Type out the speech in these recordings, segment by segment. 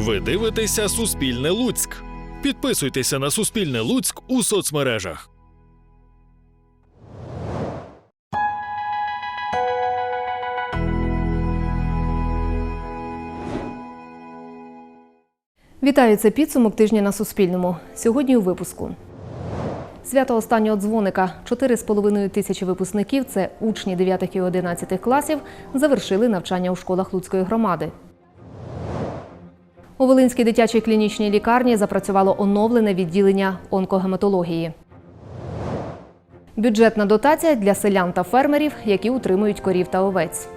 Ви дивитеся Суспільне Луцьк. Підписуйтеся на Суспільне Луцьк у соцмережах. Вітаю, це підсумок тижня на Суспільному. Сьогодні у випуску. Свято останнього дзвоника. 4,5 тисячі випускників, це учні 9 і 11 класів, завершили навчання у школах Луцької громади. У Волинській дитячій клінічній лікарні запрацювало оновлене відділення онкогематології. Бюджетна дотація для селян та фермерів, які утримують корів та овець.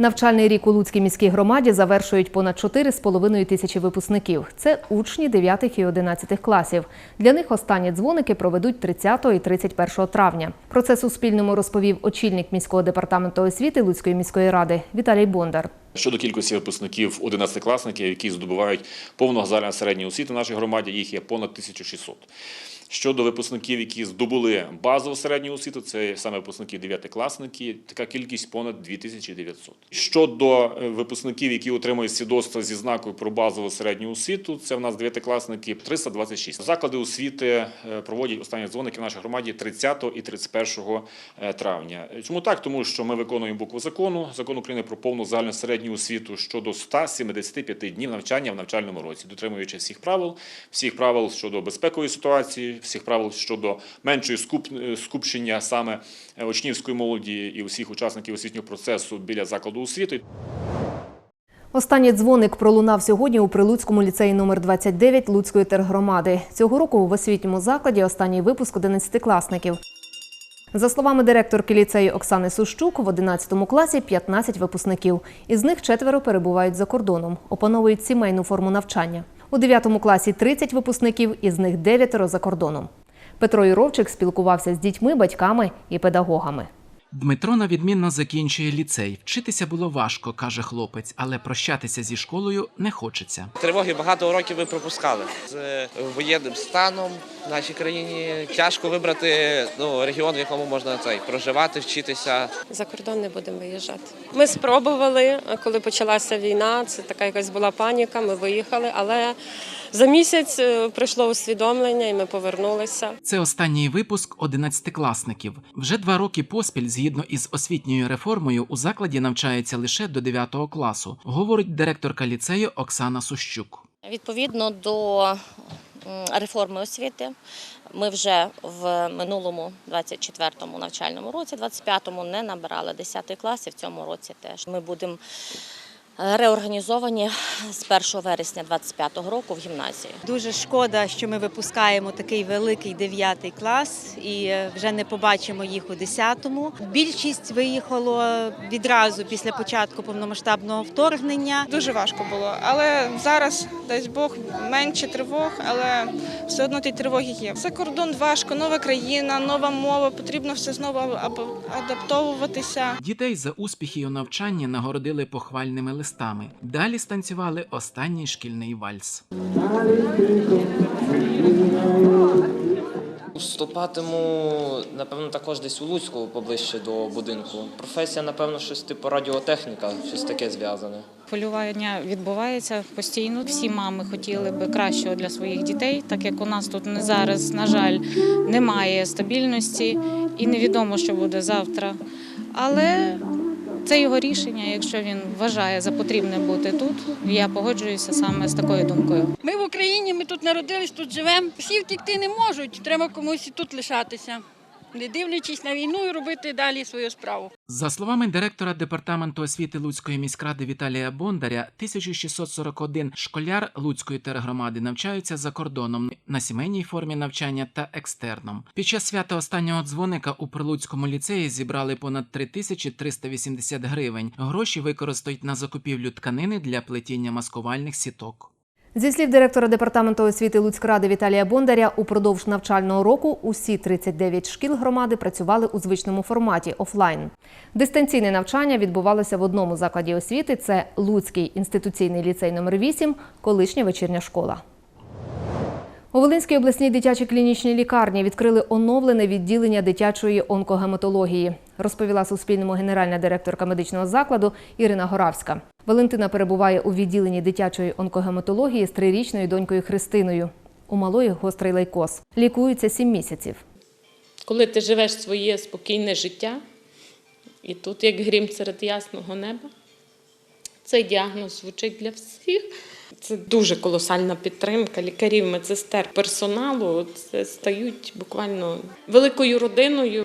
Навчальний рік у Луцькій міській громаді завершують понад 4,5 тисячі випускників. Це учні 9 і 11 класів. Для них останні дзвоники проведуть 30 і 31 травня. Про це Суспільному розповів очільник міського департаменту освіти Луцької міської ради Віталій Бондар. Щодо кількості випускників 11-класників, які здобувають повну загальну середню освіту в нашій громаді, їх є понад 1600. Щодо випускників, які здобули базову середню освіту, це саме випускники 9-класники, така кількість понад 2900. Щодо е, випускників, які отримують свідоцтво зі знакою про базову середню освіту, це в нас 9-класники 326. Заклади освіти е, проводять останні дзвоники в нашій громаді 30 і 31 травня. Чому так? Тому що ми виконуємо букву закону, закон України про повну загальну середню освіту щодо 175 днів навчання в навчальному році, дотримуючи всіх правил, всіх правил щодо безпекової ситуації, всіх правил щодо меншої скуп, скупчення саме е, учнівської молоді і усіх учасників освітнього процесу біля закладу освіти. Останній дзвоник пролунав сьогодні у Прилуцькому ліцеї номер 29 Луцької тергромади. Цього року в освітньому закладі останній випуск 11-класників. За словами директорки ліцею Оксани Сущук, в 11 класі 15 випускників. Із них четверо перебувають за кордоном, опановують сімейну форму навчання. У 9 класі 30 випускників, із них 9 за кордоном. Петро Юровчик спілкувався з дітьми, батьками і педагогами. Дмитро навідмінно закінчує ліцей. Вчитися було важко, каже хлопець, але прощатися зі школою не хочеться. Тривоги багато років ви пропускали з е, воєнним станом в нашій країні. Тяжко вибрати ну, регіон, в якому можна цей проживати, вчитися. За кордон не будемо виїжджати. Ми спробували, коли почалася війна. Це така якась була паніка. Ми виїхали, але за місяць е, прийшло усвідомлення, і ми повернулися. Це останній випуск одинадцятикласників. Вже два роки поспіль, згідно із освітньою реформою, у закладі навчаються лише до 9 класу, говорить директорка ліцею Оксана Сущук. Відповідно до реформи освіти, ми вже в минулому 24-му навчальному році, 25-му не набирали 10 класів. В цьому році теж ми будемо реорганізовані з 1 вересня 25-го року в гімназії. Дуже шкода, що ми випускаємо такий великий дев'ятий клас і е, вже не побачимо їх у десятому. Більшість виїхало відразу після початку повномасштабного вторгнення. Дуже важко було, але зараз, дасть Бог, менше тривог, але все одно ті тривоги є. За кордон важко, нова країна, нова мова, потрібно все знову або- адаптовуватися. Дітей за успіхи у навчанні нагородили похвальними листами. Далі станцювали останній шкільний вальс. Вступатиму, напевно, також десь у Луцьку поближче до будинку. Професія, напевно, щось типу радіотехніка, щось таке зв'язане. Хвилювання відбувається постійно. Всі мами хотіли би кращого для своїх дітей, так як у нас тут не зараз, на жаль, немає стабільності і невідомо, що буде завтра. Але це його рішення. Якщо він вважає за потрібне бути тут, я погоджуюся саме з такою думкою. Ми в Україні, ми тут народились, тут живемо. Всі втікти не можуть, треба комусь тут лишатися, не дивлячись на війну і робити далі свою справу. За словами директора департаменту освіти Луцької міськради Віталія Бондаря, 1641 школяр Луцької тергромади навчаються за кордоном на сімейній формі навчання та екстерном. Під час свята останнього дзвоника у Прилуцькому ліцеї зібрали понад 3380 гривень. Гроші використають на закупівлю тканини для плетіння маскувальних сіток. Зі слів директора департаменту освіти Луцькради Віталія Бондаря, упродовж навчального року усі 39 шкіл громади працювали у звичному форматі офлайн. Дистанційне навчання відбувалося в одному закладі освіти. Це Луцький інституційний ліцей номер 8 колишня вечірня школа. У Волинській обласній дитячій клінічній лікарні відкрили оновлене відділення дитячої онкогематології. Розповіла Суспільному генеральна директорка медичного закладу Ірина Горавська. Валентина перебуває у відділенні дитячої онкогематології з трирічною донькою Христиною. У малої гострий лейкоз. Лікується сім місяців. коли ти живеш своє спокійне життя, і тут як грім серед ясного неба, цей діагноз звучить для всіх. Це дуже колосальна підтримка лікарів, медсестер, персоналу. Це стають буквально великою родиною.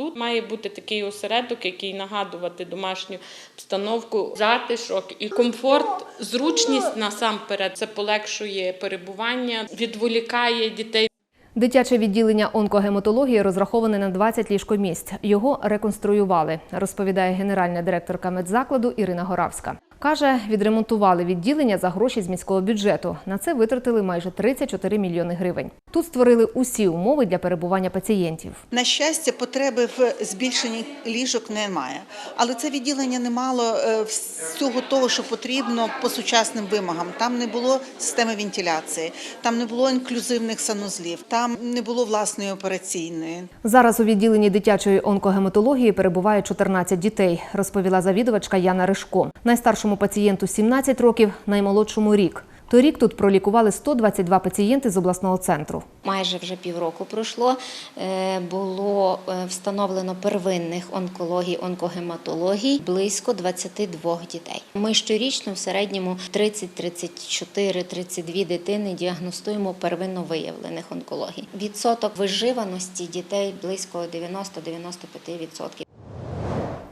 Тут має бути такий осередок, який нагадувати домашню обстановку, затишок і комфорт, зручність насамперед. Це полегшує перебування, відволікає дітей Дитяче відділення онкогематології розраховане на 20 ліжкомісць. Його реконструювали, розповідає генеральна директорка медзакладу Ірина Горавська. Каже, відремонтували відділення за гроші з міського бюджету. На це витратили майже 34 мільйони гривень. Тут створили усі умови для перебування пацієнтів. На щастя, потреби в збільшенні ліжок немає, але це відділення не мало е, всього того, що потрібно по сучасним вимогам. Там не було системи вентиляції, там не було інклюзивних санузлів, там не було власної операційної. Зараз у відділенні дитячої онкогематології перебуває 14 дітей, розповіла завідувачка Яна Ришко. Найстаршому пацієнту 17 років, наймолодшому рік. Торік тут пролікували 122 пацієнти з обласного центру. майже вже півроку пройшло, е, було е, встановлено первинних онкологій, онкогематологій близько 22 дітей. Ми щорічно в середньому 30, 34, 32 дитини діагностуємо первинно виявлених онкологій. Відсоток виживаності дітей близько 90-95%.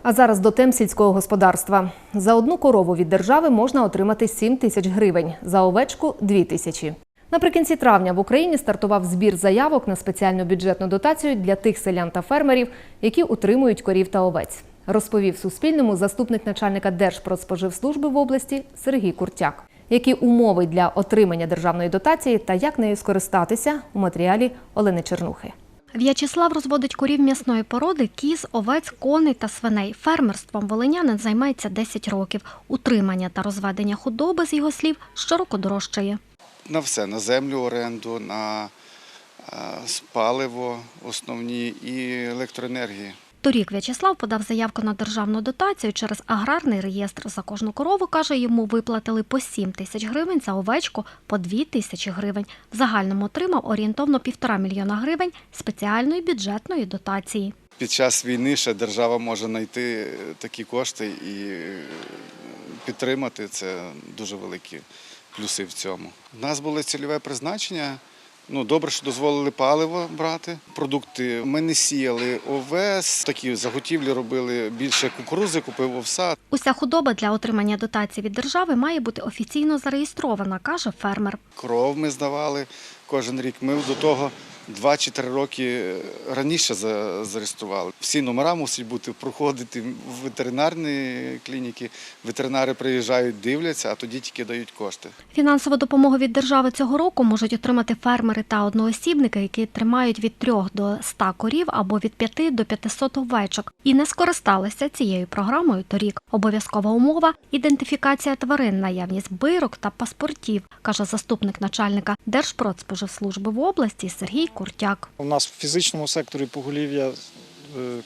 А зараз до тем сільського господарства. За одну корову від держави можна отримати 7 тисяч гривень, за овечку 2 тисячі. Наприкінці травня в Україні стартував збір заявок на спеціальну бюджетну дотацію для тих селян та фермерів, які утримують корів та овець. Розповів Суспільному заступник начальника Держпродспоживслужби в області Сергій Куртяк. Які умови для отримання державної дотації та як нею скористатися у матеріалі Олени Чернухи. В'ячеслав розводить корів м'ясної породи, кіз, овець, коней та свиней. Фермерством волинянин займається 10 років. Утримання та розведення худоби, з його слів, щороку дорожчає. на все, на землю оренду, на е, паливо основні і електроенергії. Торік В'ячеслав подав заявку на державну дотацію через аграрний реєстр. За кожну корову, каже, йому виплатили по 7 тисяч гривень, за овечку – по 2 тисячі гривень. В загальному отримав орієнтовно півтора мільйона гривень спеціальної бюджетної дотації. Під час війни ще держава може знайти такі кошти і е, підтримати. Це дуже великі плюси в цьому. У нас було цільове призначення. Ну, добре, що дозволили паливо брати, продукти. Ми не сіяли овес, такі заготівлі робили більше кукурузи, купив овса. Уся худоба для отримання дотації від держави має бути офіційно зареєстрована, каже фермер. Кров ми здавали кожен рік. Ми до того 2 чи 3 роки раніше за- зареєстрували. Всі номера мусять бути проходити в ветеринарні клініки. Ветеринари приїжджають, дивляться, а тоді тільки дають кошти. Фінансову допомогу від держави цього року можуть отримати фермери та одноосібники, які тримають від 3 до 100 корів або від 5 до 500 овечок. І не скористалися цією програмою торік. Обов'язкова умова – ідентифікація тварин, наявність бирок та паспортів, каже заступник начальника Держпродспоживслужби в області Сергій Куртяк. У нас в фізичному секторі поголів'я е,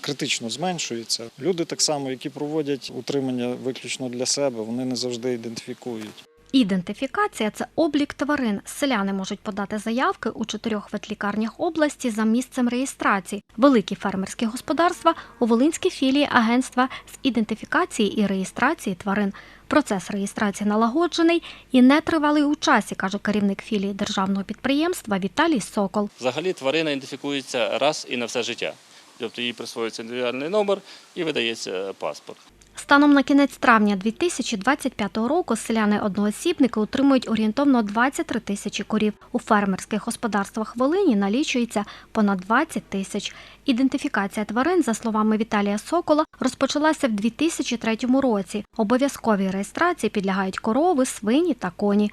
критично зменшується. Люди так само, які проводять утримання виключно для себе, вони не завжди ідентифікують. Ідентифікація це облік тварин. Селяни можуть подати заявки у чотирьох ветлікарнях області за місцем реєстрації. Великі фермерські господарства у Волинській філії агентства з ідентифікації і реєстрації тварин. Процес реєстрації налагоджений і не тривалий у часі, каже керівник філії державного підприємства Віталій Сокол. Взагалі тварина ідентифікується раз і на все життя. Тобто їй присвоюється індивідуальний номер і видається паспорт. Станом на кінець травня 2025 року селяни-одноосібники утримують орієнтовно 23 тисячі корів. У фермерських господарствах Волині налічується понад 20 тисяч. Ідентифікація тварин, за словами Віталія Сокола, розпочалася в 2003 році. Обов'язковій реєстрації підлягають корови, свині та коні.